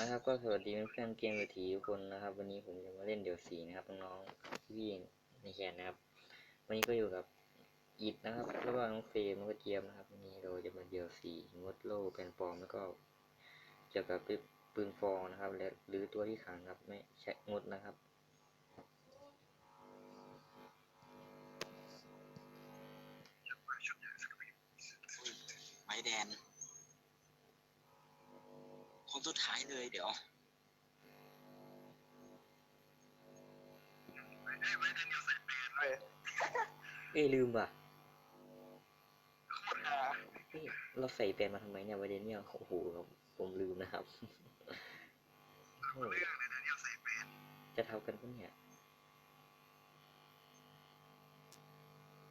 นะครับก็สวัสดีเพื่อนๆเกมเวทีทุกคนนะครับ วันนี้ผมจะมาเล่นเดี่ยวสีนะครับน้องๆพี่ในแคนนะครับ วันนี้ก็อยู่กับอิดนะครับแล้วก็น้องเฟรมแล้วก็เจียมนะครับวันนี้เราจะมาเดี่ยวสีงดโล่เป็นปอมแล้วก็เกี่ยวกับปืนฟองนะครับ และหรือตัวที่ขังครับไม่ใช่งดนะครับไม้แดน คนสุดท้ายเลยเดี๋ยวเอ้ยลืมว่ะเอ้ยเราใส่แปลนมาทำไมเนี่ยวันนี้เนี่ยโอ้โหผมลืมนะครับโอ้โหจะเท่ากันปะเนี่ย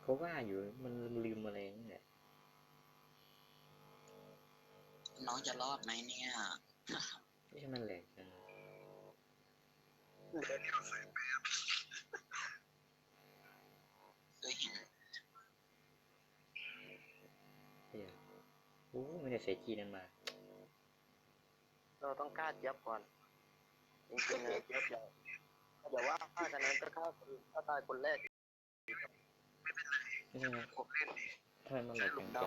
เขาว่าอยู่มันลืมอะไรนี่แหละน้องจะรอดไหมเนี่ย ไม่ใช่มันแหลกจังเคยเห็นเดี๋ยวโอ้ไม่ได้ใส่กีนั้นมา เราต้องกล้าเจี๊ยบก่อนจริงๆนะเจี๊ยบอย่าอย่าว่ากันนั้นก็ฆ่าคนถ้าตายคนแรกไม่ใช่นะผมเล่นดิทำไมมันแหลกจั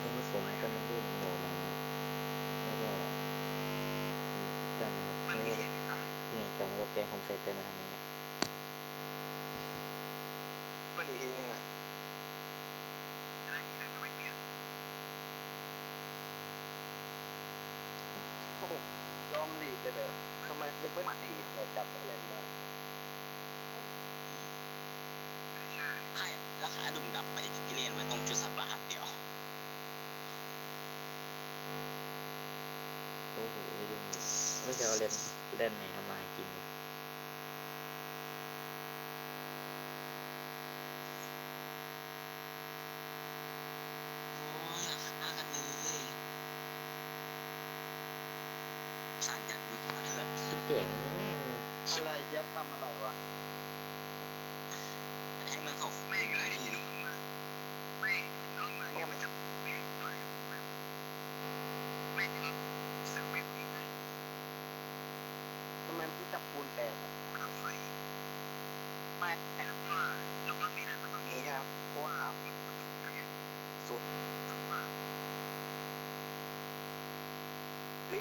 ผมผสมกันมันด้โหมาแล้วก็จันครับแล้วก็นี่จังว่าแกงผมใส่เป็นอะไรเนี่ยมันอีกทีนึงอ่ เล่นในไหนทำมาหากินวะโอ้ยราคากันเลยสั่งจากดูมาเถอะไรเจี๊ยบทำอะไร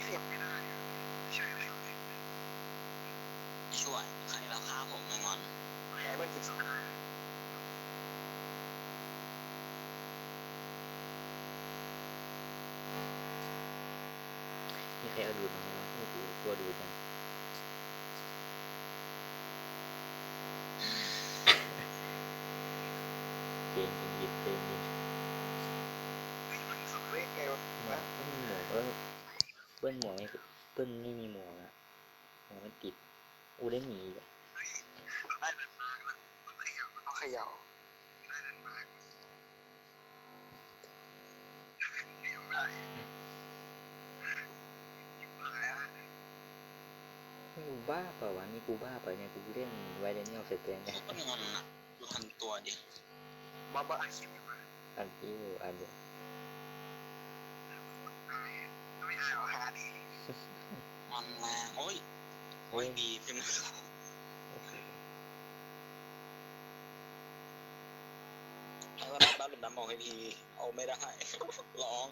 เฮ้ยขยับไม่ได้ใช่ไหมช่วยใครราคาผมไม่งอนแผลมันติดสุดมีใครเอาดูดมาไหมวะโอ้โหตัวดูดจัง ปิ้ลไม่มีหมวกอะหมวกมันติดอูได้หมีอีกอะเอาเขย่ากูบ้าเปล่าวะนี่กูบ้าเปล่าเนี่ยกูเล่นไวเดนเนียลเสร็จแล้วเนี่ยก็งอนนะดูทันตัวดิบ้าบ้าอาชีพอันที่อันเดียว ไม่เอาหาดี งอนแรงโอ้ยโอ้ยดีเป็นแล้วก็รับบ้านหลุมดำบอกให้พี่เอาไม่ได้ร้อง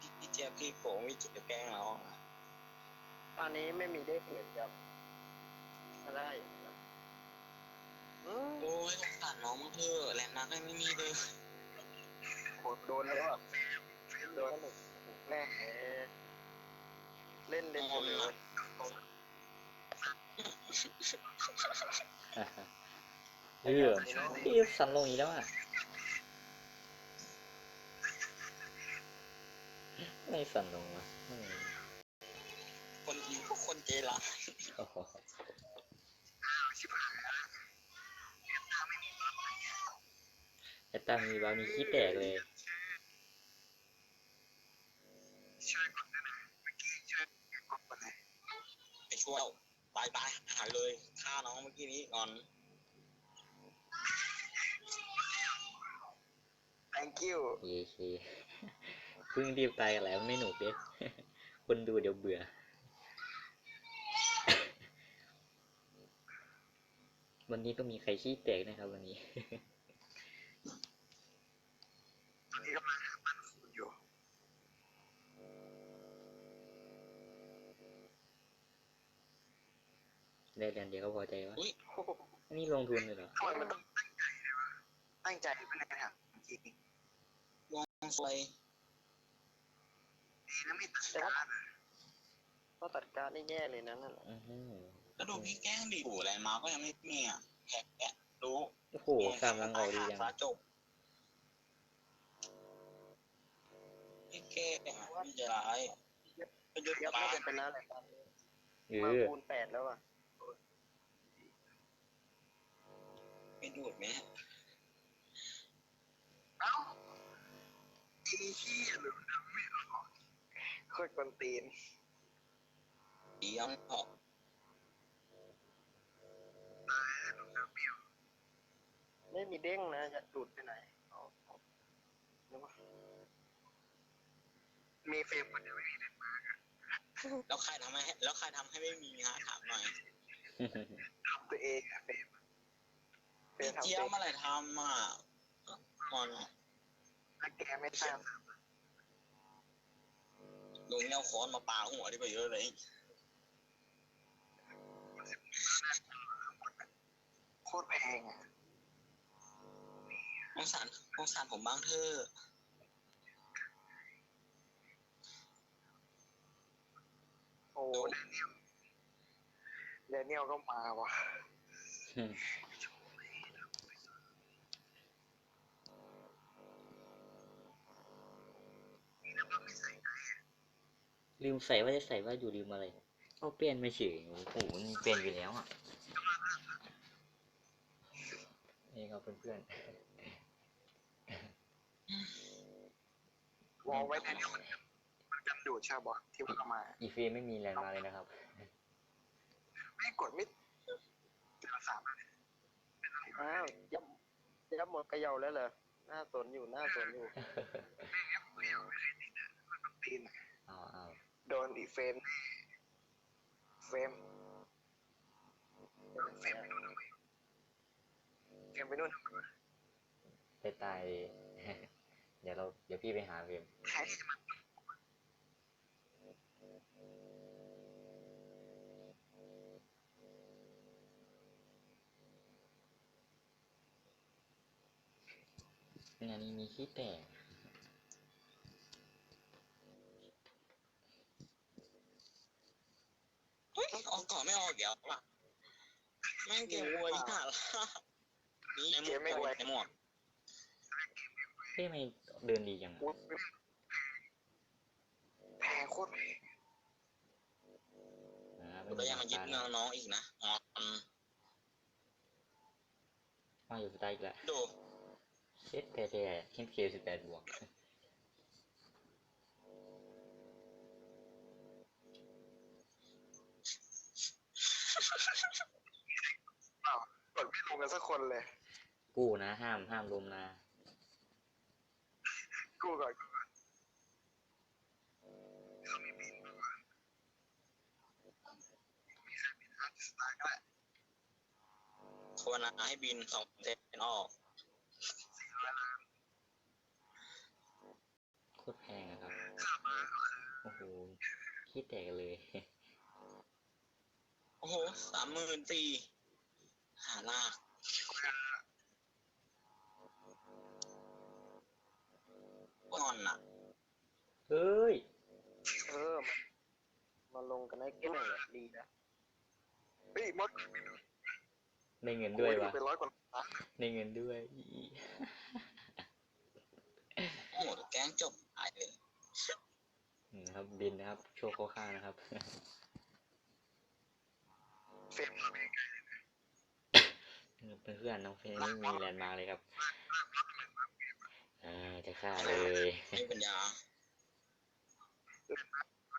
พี่พี่เจี๊ยบพี่โกงวิจิตรแกล้งร้องอะตอนนี้ไม่มีได้เปลี่ยนครับอะไรครับอืมโอ้ยสงสารน้องมั้งเธอะแรงนักไม่มีเลยโหดโดนแล้วอะโดนแม่ เล่นเล่นเลยเออพี่สั่นลงอีกแล้วอะไม่สั่นลงวะอืมคนยิงก็คนใจร้ายโอ้โหไอ้ตามีบามีขี้แตกเลย ช่วยกดได้ไหมเมื่อกี้ช่วยกดไป ไปช่ วยไปายตายหายเลยฆ่าน้องเมื่อกี้นี้ก่อน thank you เยเคเพิ่งรีบตายกันแล้วไม่หนุกเด็คนดูเดี๋ยวเบื่อ วันนี้ก็มีใครขี้แตกนะครับวันนี้ตอนนี้กำลังหาบ้านคุณอยู่ ได้เดือนเดียวก็พอใจวะอุ้ยโอ้โหอันนี้ลงทุนเลยเหรอทำไมมันต้องตั้งใจเลยวะตั้งใจไม่ได้ถามจริงวงไฟดีนะไม่ตัดการดก็ตัดการดได้แย่เลยนะนั่นแหละอื้อหือแล้วดูพี่แกล้งดิโอ้อะไรมาก็ยังไม่มีอะแขกแกะรู้โอ้โหสามลังออกดีจังฟ้าจบพี่แกล้งอะพี่จะร้ายไปยึดยับมาไม่เป็นไปนะอะไรตอนนี้เอมาอคูณแปดแล้วอะ ไม่ดูดไหมเอ้าทีขี้หรือดำไม่ออกโคตรกวนตีนดียังออกไม่มีเด้งนะจะดูดไปไหนเอาเอานึกว่ามีเฟรมคนเดียวไม่มีเด้งมากอะแล้วใครทำให้แล้วใครทำให้ไม่มีฮะถามหน่อยทำตัวเองอะเฟรม เฟรพี่มทำเจี๊เอยบงเมื่อไหร่ทำอะงอนถ้าแกไม่ทราบลุงเนี่ยเอาค้อนมาปาหัวดีกว่าเยอะเลยโคตรแพงอะสงสารสงสารผมบ้างเถอะโอ้เดนเนียลเดนเนียลก็มาว่ะ ลืมใส่ว่าจะใส่ว่าอยู่ลืมอะไรเอาเปลี่ยนไม่เฉยโอ้โหมันเปลี่ยนอยู่แล้วอะนี่ครับเพื่อนวอลไว้เดนเนียลมันมันกันดูดชาบอที่ว่ามาๆอีเฟรมไม่มีแรงมาเลยนะครับ ไม่กดไม่เจอสามเลยอ้าวยับยับหมดกระเหยาแล้วเหรอหน้าสนอยู่หน้าสนอยู่ ตีนเอาเอาโดนอีกเฟรมแน่เฟรมเฟรมไปนู่นทำไมเฟรมไปนู่นทำไมไปตายเดี๋ยวเราเดี๋ยวพี่ไปหาเฟรมแค่ที่จะมางานนี้มีขี้แตก เฮ้ยออกก่อนไม่ออก เดี๋ยวว่ะแม่งเกมวัวยี่ห้าละนี่ในหมวกในหมวกเฮ้ยทำไมเดินดีจังอะอุ๊ยแพงโคตรแพงอ่าแล้วยังมายึดเมืองน้องอีกนะอ๋ออืมมาอยู่สไตล์อีกแล้วดูเช็ดแต่แต่เข้มเคสิบแปดบวก กดไม่ลงกันสักคนเลย กู้นะห้ามห้ามลมนะกูก่อนกูก่อนเขามีบินมาก่อนมีใครบินอาร์ติสตาร์ก็ได้ควรนะให้บินสองเซนออกสี่ร้อยล้านโคตรแพงอะครับโอ้โหขี้แตกกันเลย โอ้โหสามหมื่นสี่ หาลากงอนอะ เฮ้ย เออมันมาลงกันได้แค่ไหนแหละดีนะเฮ้ยมดได้เงินด้วยวะเป็นร้อยกว่าล้านได้เงินด้วยอีโอ้โหแก๊งจบหายเลยอืมครับบินนะครับ โชว์ข้อข้างนะครับ เฟรมมาเป็นไง เพื่อนๆน้องเฟรมไม่มีแลนด์มาร์คเลยครับอ่าจะฆ่าเลยไม่ปัญญา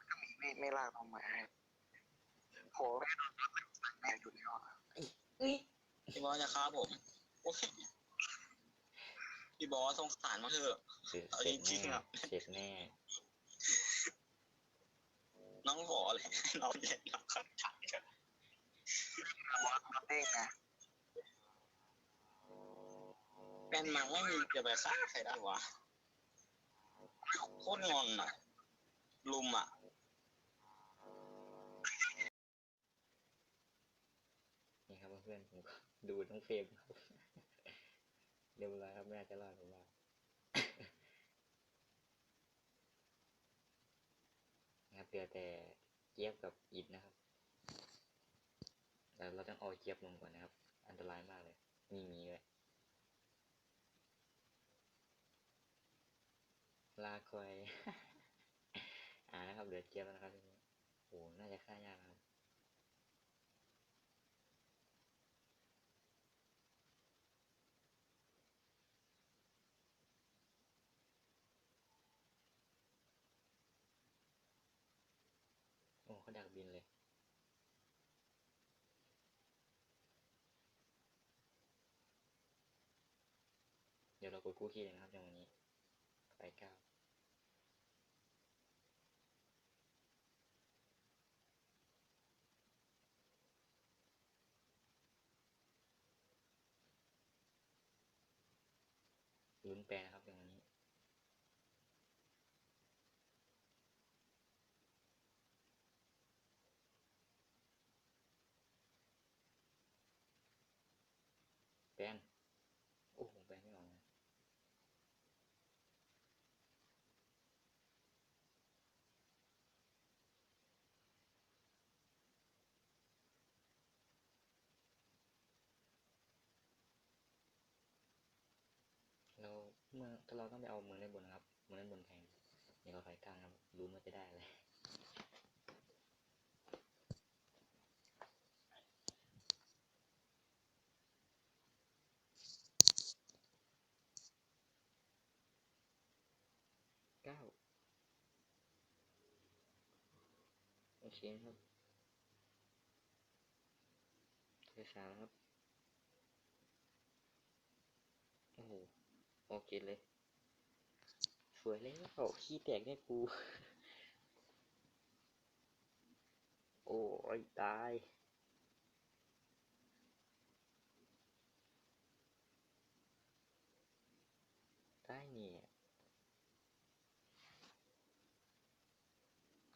ก็มีไม่ไม่ลากออกมาให้โหไม่โดนอยู่ในห้องเอ้ยพี่บอสจะฆ่าผมโอ้ยพี่บอสสงสารมาเถอะเสร็จเอาเสร็จจริงๆแน่อะเสร็จแน่น้องขอเลยน้องเย็นน้องขัดขันเถอะบอสมาเต้งไง เป็นมังไม่มีจะไปฆ่าใครได้วะโคตรงอนอะ ลุมอะนี่ครับเพื่อนผมดูทั้งเฟรมครับเรียบร้อยครับไม่จะรอดผมว่านะครับเหลือแต่เจี๊ยบกับอิดนะครับแต่เราต้องเอาเจี๊ยบลงก่อนนะครับ อันตรายมากเลยมีมีเลย ลาคอยอ่านะครับเหลือเจี๊ยบแล้วนะครับทีนี้โอ้น่าจะฆ่ายากครับโอ้เขาดักบินเลยเดี๋ยวเรากดกู้คีย์เลยนะครับจังหวะนี้ไปเก้าลุ้นแปลนะครับจังหวะนี้ แปล น โอ้ผมแปลไม่ออกนะเราเมื่อถ้าเราต้องไปเอาเมืองด้านบนนะครับ เมืองด้านบนแพงเดี๋ยวเราถอยกลางครับรู้มันจะได้เลยเก้า โอเคครับเทสามครับ โอ้โห โอเคเลย สวยเลยโอ้ขี้แตกได้กู โอ้ยตายได้เนี่ย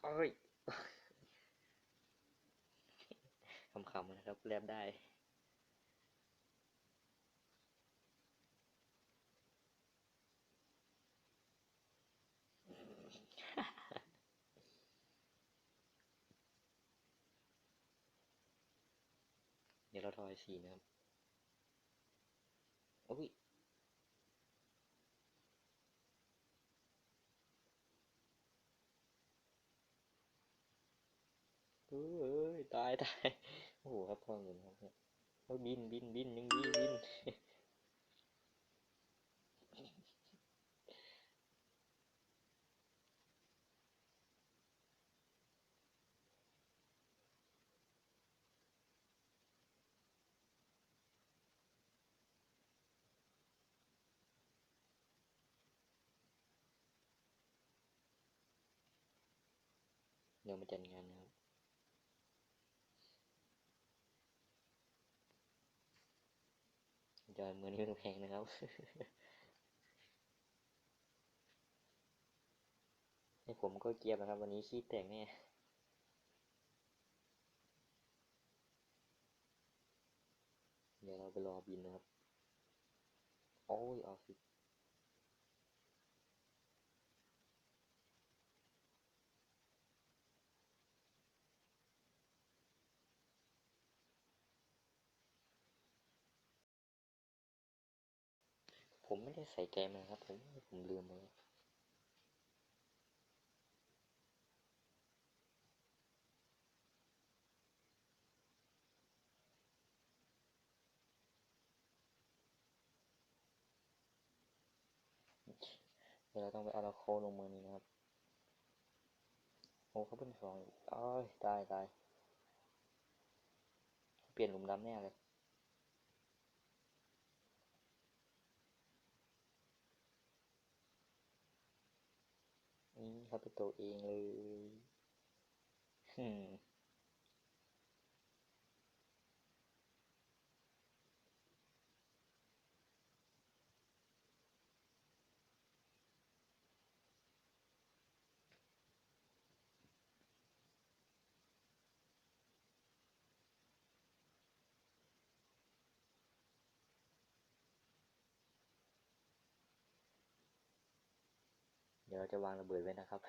โอ้ย ขำๆนะครับแลบได้ เดี๋ยวเราทอยสีนะครับ โอ้ยเอ้ยตายตาย อ้โหครับทอเงินครับเนี่ยโอ้บินบินบินยังบินบินเดี๋ยวมาจัดงานนะครับ จอยมือนี้เป็นแพงนะครับให้ผมก็เกียบนะครับ วันนี้ขี้แตกแน่เดี๋ยวเราไปรอบินนะครับ โอ้ยออฟฟิศ ผมไม่ได้ใส่ใจมันครับ ผมผมลืมไปแล้วเดี๋ยวเราต้องไปเอาละโคลงมือนี้นะครับ โอ้เขาเป็นสองอ้อยตายตาย เปลี่ยนหลุมดำแน่เลย นี่เขาไปตกเองเลย ดี๋ยวเราจะวางระเบิดไว้นะครับ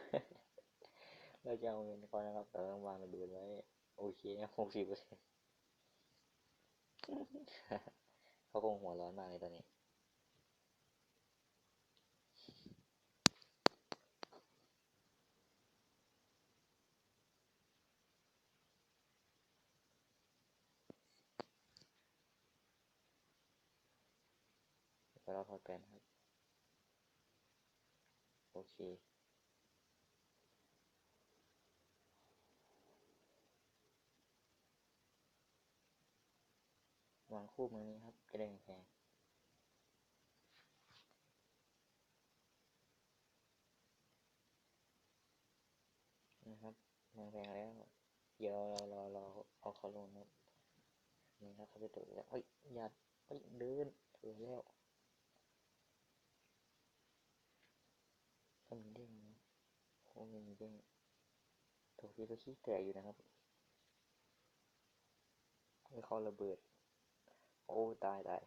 เราจะเอาเงินก่อนนะครับเราต้องวางระเบิดไว้ โอเคนะหกสิบเปอร์เซ็นต์เขาคงหัวร้อนมากเลยตอนนี้เดี๋ยวเราถอดแปนครับ โอเค วางคู่มือนี้ครับจะได้ไม่แพงนะครับวางแพงแล้ว เดี๋ยวรารอรอเอาเขาลงนะนี่ครับเขาจะตกแล้วเฮ้ยอย่าเฮ้ยเดินถือแล้ว ต้องมีเด้งโอ้ไม่มีเด้งตัวพี่ก็ขี้แตกอยู่นะครับให้เขาระเบิด โอ้ ตายตาย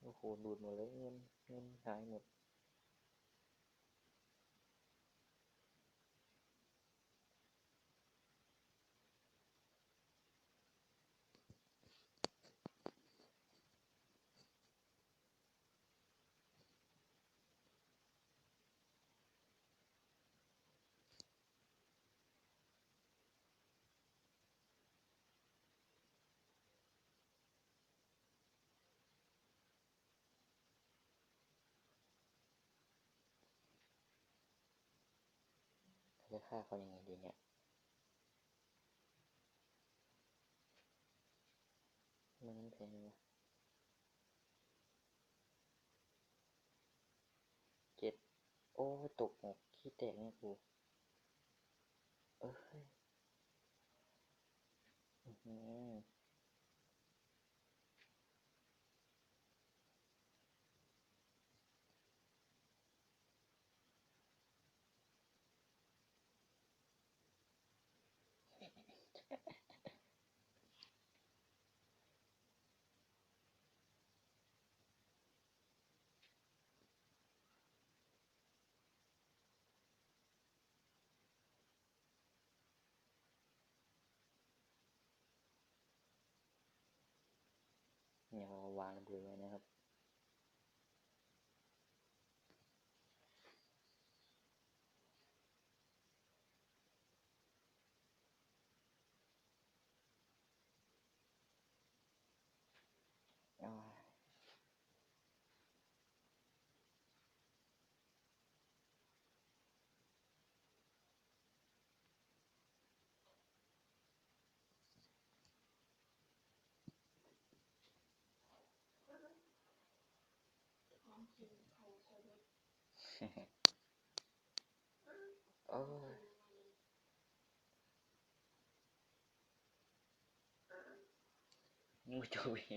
โอ้โหดูดหมดเลยเงิน เงินหายหมด จะฆ่าเขายังไงดีเนี่ยมันแพงวะเจ็ดโอ้ตกหกขี้แตกเนี่ยกูเอ้ยอือ เนี่ยเราวางเบิดไว้นะครับ โอ้ยมูจูบี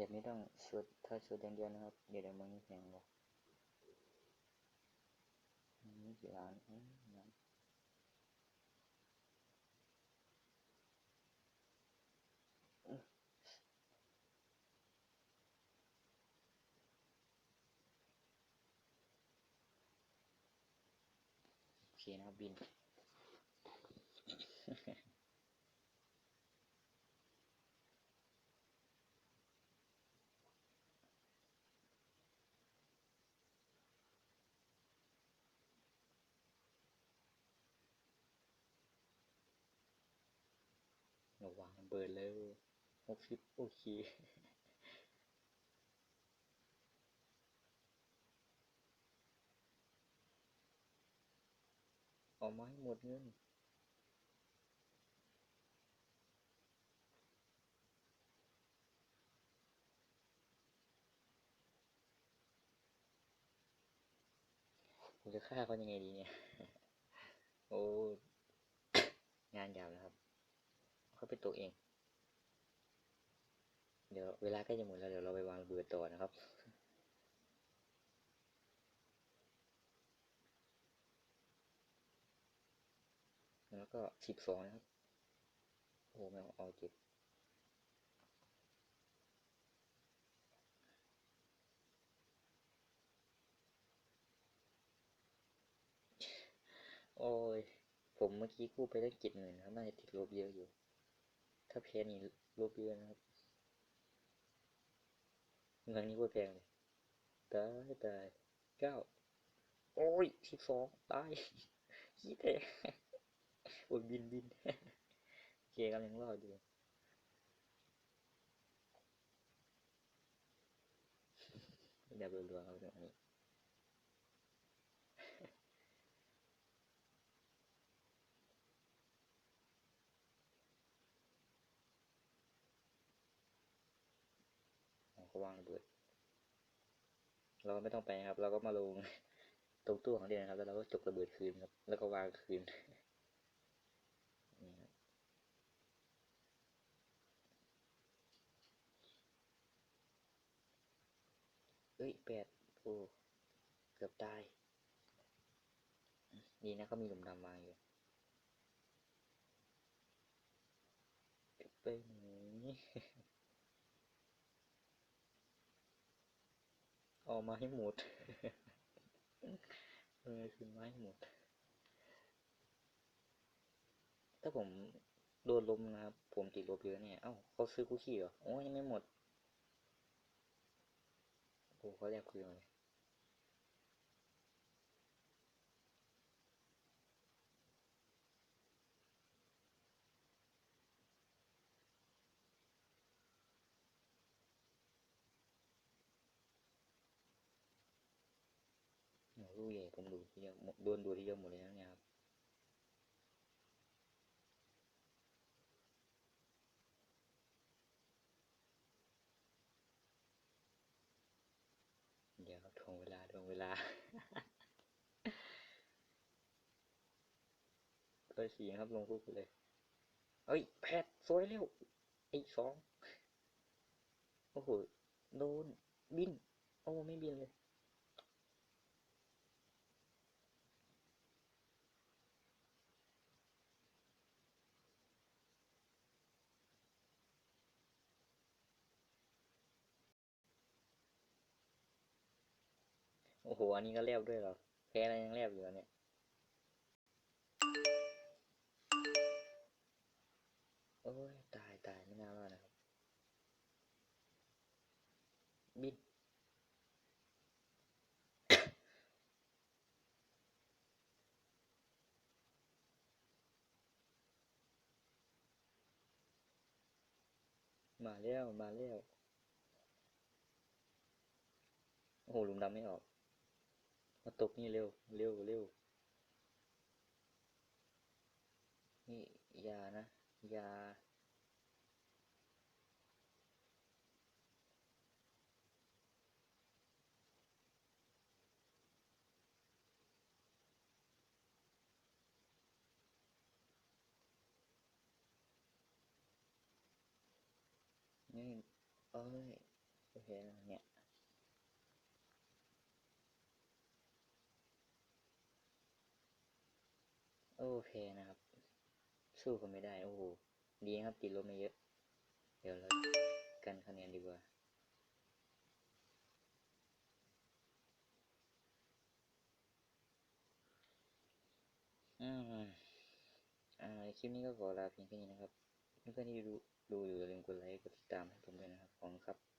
เดูเลยวฝากปลุกปลุกถึงตัวมันเลยอืมแบบนี้ต้องชุดถ้าชุดอย่างเดียวนะครับ เดี๋ยวเดี๋ยวมันแพงกอันนี่กี่ล้านอืมล้านโอเคนะครับบิน ระวังเบิร์ดเลยหกสิบโอเคเอามาให้หมดเงินผมจะฆ่าเขายังไงดีเนี่ย โอ้ งานยาวนะครับ เขาไปตกเอง เดี๋ยวเวลาใกล้จะหมดแล้วเดี๋ยวเราไปวางระเบิดต่อนะครับแล้วก็สิบสองนะครับ โอ้ไม่เอาเจ็ดโอ้ย ผมเมื่อกี้กู้ไปได้เจ็ดหมื่นนะครับ น่าจะติดลบเยอะอยู่ ถ้าแพ้นี่ลบเยอะนะครับเงินนี้ก็แพงเลยตายตายเก้าโอ้ยสิบสองตายขี้แตกโอ้ยบินบินโอเคกำลังรอดอยู่เดี๋ยวรัวๆครับตรงนี้ วางระเบิด เราก็ไม่ต้องไปครับ เราก็มาลงตรงตู้ของเดียนะครับ แล้วเราก็จกระเบิดคืนครับ แล้วก็วางคืนนี่ครับเอ้ยแปดโอ้เกือบตายดีนะเขามีหลุมดำวางอยู่ไปไหน เอามาให้หมดเลยคืนมาให้หมด ถ้าผมโดนลมนะครับ ผมติดลบเยอะเนี่ย เอ้าเขาซื้อคุกกี้เหรอ โอ้ยยังไม่หมดโอ้เขาแลกคืนเลย โอ้ลูกใหญ่ผมดูทีเดียวหมดโดนดูที่เดียวหมดเลยนะเนี่ยครับเดี๋ยวทวงเวลาทวงเวลาเบอร์สี่ครับลงคู่ไปเลย เฮ้ย แพทสวยเร็วไอ้สอง โอ้โห โดน บิน โอ้ ไม่บินเลย หอันนี้ก็เรียบด้วยเหรอแพ้อะไรยังเรียบอยู่อะเนี่ยโอ้ยตายตายไม่น่ารอดนะครับบินมาแล้วมาแล้วโอ้โหหลุมดำไม่ออก มาตกนี่เร็ว เร็วเร็ว นี่ยานะยานี่เอ้ยโอเคนเนี่ย โอเคนะครับ สู้กันไม่ได้ โอ้โห ดีครับติดลบไม่เยอะ เดี๋ยวเรากันคะแนนดีกว่าอืมอ่าคลิปนี้ก็ขอลาเพียงแค่นี้นะครับ เพื่อนๆที่ดูดูอยู่อย่าลืมกดไลค์กดติดตามให้ผมด้วยนะครับ ขอบคุณครับ